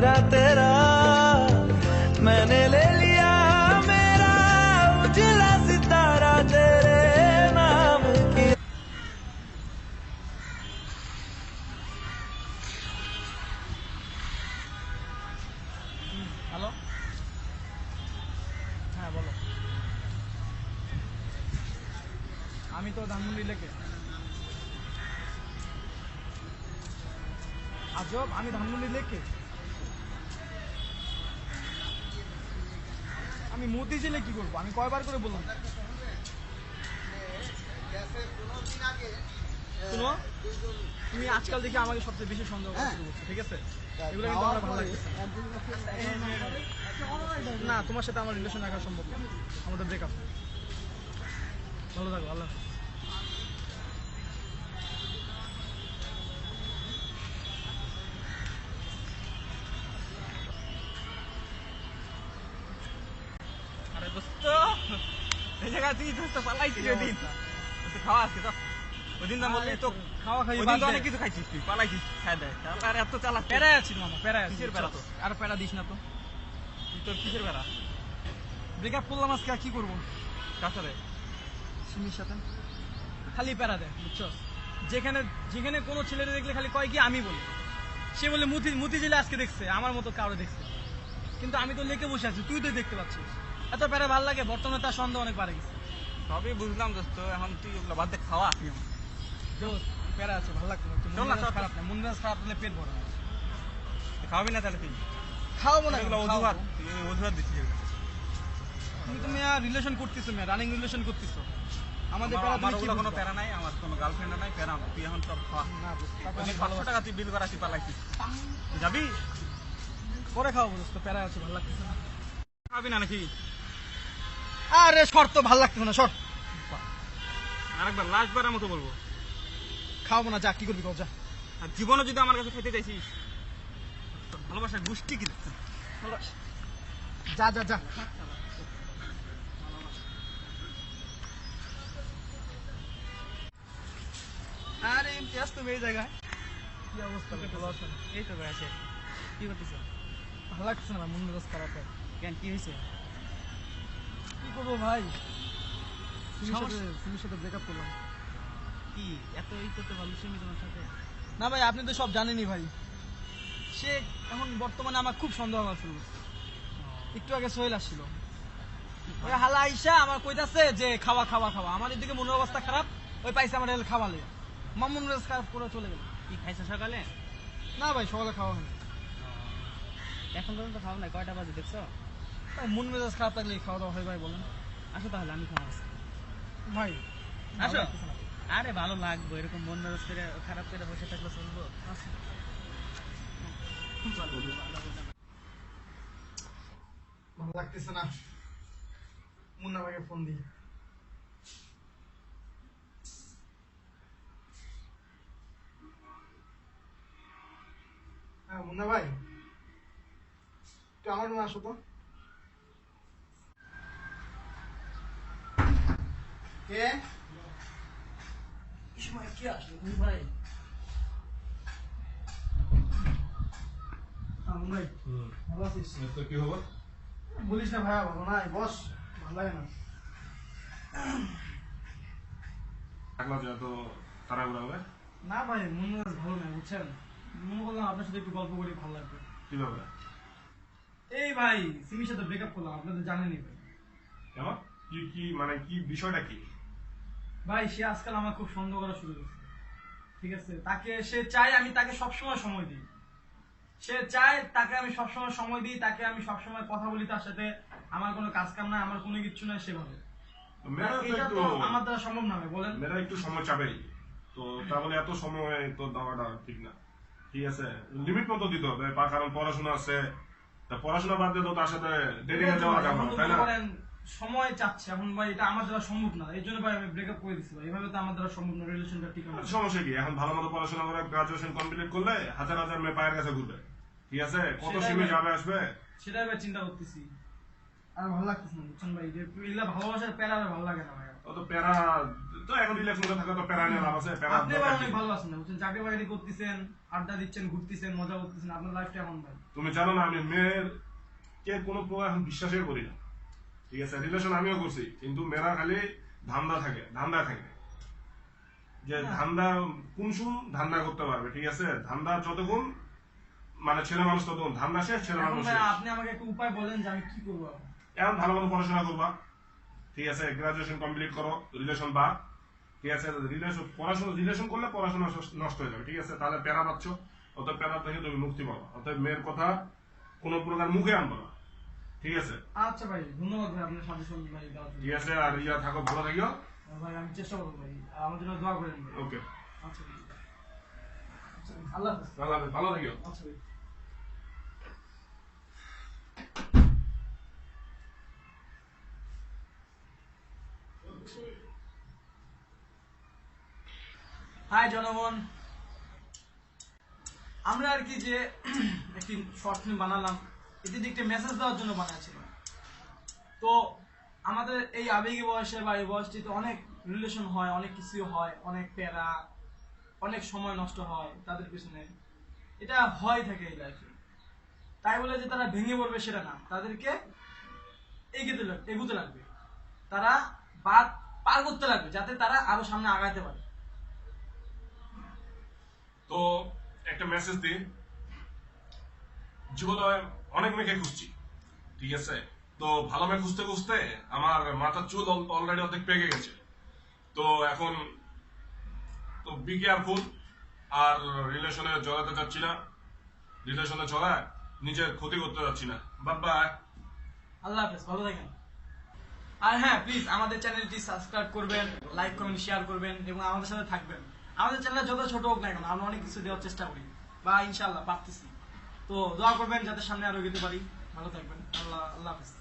तेरा तेरा मैंने ले लिया मेरा उजला सितारा तेरे नाम की হ্যালো হ্যাঁ বলো আমি তো ধানমন্ডি লেকে আজব আমি ধানমন্ডি লেকে আমি মতি জেলে কি করব? আমি কয়বার করে বললাম। শুনো, তুমি আজকাল দেখি আমাকে সবচেয়ে বেশি সন্দেহ ঠিক আছে? না, তোমার সাথে আমার রিলেশন রাখা সম্ভব না। আমাদের ব্রেকআপ ভালো থাকো, আল্লাহ হাফেজ। আরে দোস্ত এই জায়গা তুই দোস্ত পালাইছিস ওই দিন। খাওয়া আজকে তো। ওই দিন না বললি তো খাওয়া খাই ওই দিন অনেক কিছু খাইছিস তুই পালাইছিস খাই দেয় আর এত চালাক প্যারায় আছি মামা প্যারায় কিসের প্যারা তো? আর প্যারা দিস না তো। তুই তোর কিসের বেড়া ব্রেকআপ করলাম আজকে আর কি করব? কার সাথে সিমির সাথে। খালি প্যারা দেয় বুঝছ? যেখানে যেখানে কোনো ছেলেটা দেখলে খালি কয় কি আমি বলি। সে বলে মুতি মুতি জেলে আজকে দেখছে আমার মতো কারও দেখছে। কিন্তু আমি তো লেকে বসে আছি তুই তো দেখতে পাচ্ছিস। এত প্যারা ভালো লাগে বর্তমানে তার সন্দেহ অনেক বাড়ে গেছে। সবই বুঝলাম দোস্ত এখন তুই ওগুলো বাদ দে খাওয়া। আমার। দোস্ত প্যারা আছে ভালো লাগছে চল না, খারাপ না মন খারাপ হলে পেট ভরে খাওয়াবি না তাহলে তুই? খাওয়াবো না এগুলো অজুহাত অজুহাত এগুলো। তুমি তুমি রিলেশন করতেছো মেয়ে রানিং রিলেশন করতেছো। আমাদের আমার- ওগুলো কোনো প্যারা নাই আমার কোনো গার্লফ্রেন্ড নাই প্যারা। তুই এখন সব খাওয়া। না আমি পাঁচশো টাকা তুই বিল করা তুই পালাইছিস যাবি? পরে খাওয়াবো দোস্ত প্যারা আছে ভালো লাগতেছে না। খাবি না নাকি? আরে শর্ত ভালো লাগতেছে না শর্ট আরেকবার লাস্ট বারের মতো বলব। খাওয়াবো না যা কি করবি কর যা। আর জীবনে যদি আমার কাছে খেতে চাইছিস ভালোবাসা গোষ্ঠী কি? যা যা যা। আরে ইমতিয়াজ তুমি এই জায়গায়। কি অবস্থা? ভালো আছো এই তো ভাই আছে। কি করতেছ? ভালো লাগছে না মন মেজাজ খারাপ কেন কি হয়েছে? করব ভাই? সিমির সাথে সমস্যা- সিমির সাথে ব্রেকআপ করলাম। কি? এত এই ভালো তুমি তোমার সাথে? না ভাই আপনি তো সব জানেনই ভাই। সে এখন বর্তমানে আমার খুব সন্দেহ করছে। একটু আগে সোহেল আসছিল। ওই হালা আইসা আমার কইতাছে যে খাওয়া খাওয়া খাওয়া। আমার এদিকে মনের অবস্থা খারাপ ওই পাইছে আমার এল খাওয়ালে। আমার মন মেজাজ খারাপ করে চলে গেল। কি খাইছে সকালে? না ভাই সকালে খাওয়া হয়নি। এখন পর্যন্ত খাওয়া নাই কয়টা বাজে দেখছ? মন মেজাজ খারাপ থাকলে খাওয়া দাওয়া হয় ভাই বলেন। আসো তাহলে আমি খাওয়া ভাই আসো। লাগতেছে না। আরে ভালো লাগবে এরকম মন মেজাজ করে খারাপ করে বসে থাকলে চলবো। ভালো লাগতেছে না? মুন্না ভাইকে ফোন দিই হ্যাঁ মুন্না ভাই। একটু আমার আসো তো। কে সময় কে আসলো ভাই হ্যাঁ, ভাই ভালো আছিস তো কি খবর বলিস না ভাইয়া ভালো নাই বস ভালো লাগে না থাকলাম যে এত তাড়াহুড়া হবে না ভাই মন মেজাজ ভালো নাই বুঝছেন মনে করলাম আপনার সাথে একটু গল্প করি ভালো লাগবে কীভাবে এই ভাই সিমির সাথে ব্রেকআপ করলাম আপনাদের জানেনই ভাই কেন কি কি মানে কি বিষয়টা কি ভাই সে আজকাল আমার খুব সন্দেহ করা শুরু করেছে। ঠিক আছে? তাকে সে চায় আমি তাকে সবসময় সময় দিই। সে চায় তাকে আমি সবসময় সময় দিই তাকে আমি সবসময় কথা বলি তার সাথে আমার কোনো কাজ কাম নাই আমার কোনো কিছু নাই সেভাবে এটা তো আমার দ্বারা সম্ভব না বলেন। মেয়েরা একটু সময় চাবেই। তো তা বলে এত সময় তো দেওয়াটা ঠিক না। ঠিক আছে? লিমিট মতো দিতে হবে কারণ পড়াশোনা আছে। তা পড়াশোনা বাদ দিয়ে তো তার সাথে ডেটিং এ যাওয়া যাবে এখন না তো তাই না? সময় চাচ্ছে। এখন ভাই এটা আমার দ্বারা সম্ভব না। এই জন্য ভাই আমি ব্রেকআপ করে দিচ্ছি ভাই। এভাবে তো আমার দ্বারা সম্ভব না রিলেশনটা ঠিক হবে না। সমস্যা কি? এখন ভালো মতো পড়াশোনা করে গ্রাজুয়েশন কমপ্লিট করলে হাজার হাজার মেয়ে পায়ের কাছে ঘুরবে। ঠিক আছে? কত সিমি ভাই। যাবে আসবে? সেটাই ভাই চিন্তা করতেছি। আর ভালো লাগতেছে না বুঝছেন ভাই? যে এগুলা ভালোবাসার প্যারা আর ভালো লাগে না ভাই। অত প্যারা তো এখন মধ্যে থাকা তো প্যারা নিয়ে লাভ আছে প্যারা আপনি কি? অনেক ভালো আছেন বুঝছেন? চাকরি বাকরি করতেছেন আড্ডা দিচ্ছেন ঘুরতেছেন মজা করতেছেন আপনার লাইফটা এখন ভাই। তুমি জানো না আমি মেয়ের কে কোনো প্রকার এখন বিশ্বাসই করি না। ঠিক আছে রিলেশন আমিও করছি কিন্তু মেয়েরা খালি ধান্দা থাকে ধান্দা থাকে। যে হ্যাঁ। ধান্দা কোন ধান্দা করতে পারবে ঠিক আছে? ধান্দা যতক্ষণ মানে ছেলে মানুষ ততক্ষণ ধান্দা শেষ ছেলে মানুষ আপনি আমাকে একটা উপায় বলেন যে আমি কি করব এখন? ভালো মতো পড়াশোনা করবা ঠিক আছে? গ্রাজুয়েশন কমপ্লিট করো রিলেশন বা ঠিক আছে? রিলেশন পড়াশোনা রিলেশন করলে পড়াশোনা নষ্ট- নষ্ট হয়ে যাবে ঠিক আছে? তাহলে প্যারা পাচ্ছ অত প্যারা থেকে তুমি মুক্তি পাবা। অতএব মেয়ের কথা কোনো প্রকার মুখে আনব না। ঠিক আছে? আচ্ছা ভাই ধন্যবাদ ভাই আপনার সাজেশন ভাই ঠিক আছে আর ইয়া থাকো ভালো থাকিও? ভাই আমি চেষ্টা করব ভাই আমার জন্য দোয়া করেন ওকে। আচ্ছা আচ্ছা আল্লাহ হাফেজ। ভালো থাকিও? আচ্ছা ভাই। হাই জনগণ। আমরা আর কি যে একটি শর্ট ফিল্ম বানালাম এটি একটি মেসেজ দেওয়ার জন্য বানাচ্ছিলাম তো আমাদের এই আবেগী বয়সে বা এই বয়সটিতে অনেক রিলেশন হয়, অনেক কিছু হয়, অনেক প্যারা, অনেক সময় নষ্ট হয় তাদের পিছনে। এটা হয় থাকে এই লাইফে তাই বলে যে তারা ভেঙে পড়বে সেটা না। তাদেরকে এগোতে লাগবে এগুতে লাগবে। তারা বাদ পার করতে লাগবে যাতে তারা আরও সামনে আগাতে পারে। তো একটা মেসেজ দিই। জীবনে অনেক মেয়েকে খুঁজছি, ঠিক আছে? তো ভালো মেয়ে খুঁজতে খুঁজতে আমার মাথার চুল অলরেডি অর্ধেক পেকে গেছে। তো এখন তো বি কেয়ারফুল আর রিলেশনে জড়াতে চাচ্ছি না। রিলেশনে জড়ায় নিজের ক্ষতি করতে চাচ্ছি না। বাবা আল্লাহ হাফেজ, ভালো থাকেন। আর হ্যাঁ প্লিজ আমাদের চ্যানেলটি সাবস্ক্রাইব করবেন লাইক কমেন্ট শেয়ার করবেন এবং আমাদের সাথে থাকবেন। আমাদের চ্যানেলে যত ছোট হোক না কেন, আমরা অনেক কিছু দেওয়ার চেষ্টা করি। বা ইনশাআল্লাহ, পারতেছি। তো দোয়া করবেন যাতে সামনে আরও এগোতে পারি। ভালো থাকবেন। আল্লাহ আল্লাহ হাফেজ।